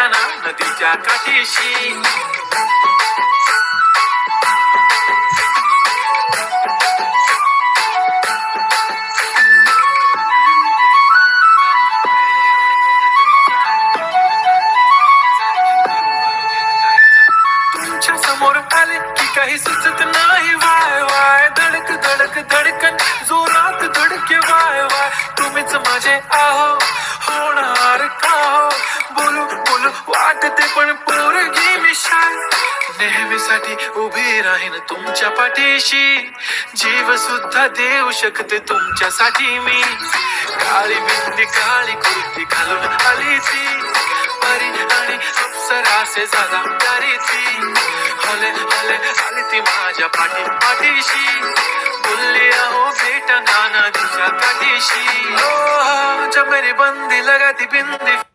अहो नदीच्या काठीशी. तुमच्यासमोर आले की काही सुचत नाही. वाय वाय धडक धडक धडकन जोरात धडके वाय वाय. तुम्हीच माझे आहो. वाटते पण पोरगी मी नेहमीसाठी उभी राहीन तुमच्या पाठीशी. जीव सुद्धा देऊ शकते तुमच्यासाठी मी. काळी बिंदी काळी कुर्ती घालून आली ती. परी आणि अप्सरासे झाला तरी ती. हले हले आली ती माझ्या पाठी पाठीशी. बोलली अहो भेट नाना काठीशी ओ जमेरी बंदी लगा ती बिंदी